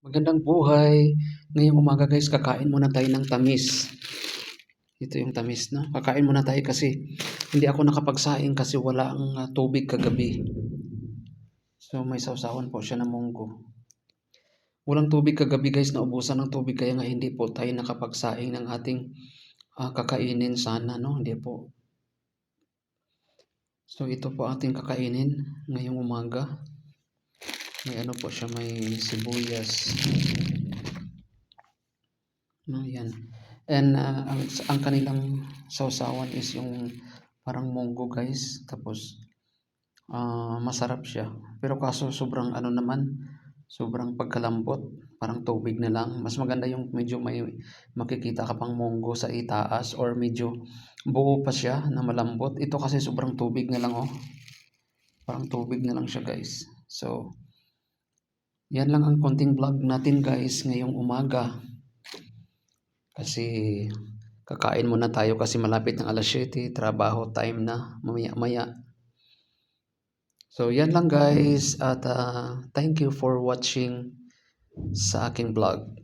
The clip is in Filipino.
Magandang buhay. Ngayong umaga guys, kakain muna tayo ng tamis. Ito yung tamis, no? Kakain muna tayo kasi hindi ako nakapagsaing kasi wala ang ah, tubig kagabi. So may sausawan po siya ng munggo. Walang tubig kagabi guys, naubusan ng tubig kaya nga hindi po tayo nakapagsaing ng ating ah, kakainin sana, no? Hindi po. So ito po ating kakainin ngayong umaga. May ano po siya, may sibuyas. No, yan. And ah, ang, ang kanilang sausawan is yung parang munggo guys. Tapos ah, masarap siya. Pero kaso sobrang ano naman, sobrang pagkalambot. Parang tubig na lang. Mas maganda yung medyo may makikita ka pang munggo sa itaas or medyo buo pa siya na malambot. Ito kasi sobrang tubig na lang oh. Parang tubig na lang siya guys. So, yan lang ang konting vlog natin guys ngayong umaga. Kasi kakain muna tayo kasi malapit ng alas 7, trabaho time na mamaya-maya. So yan lang guys at ah, thank you for watching sa aking vlog.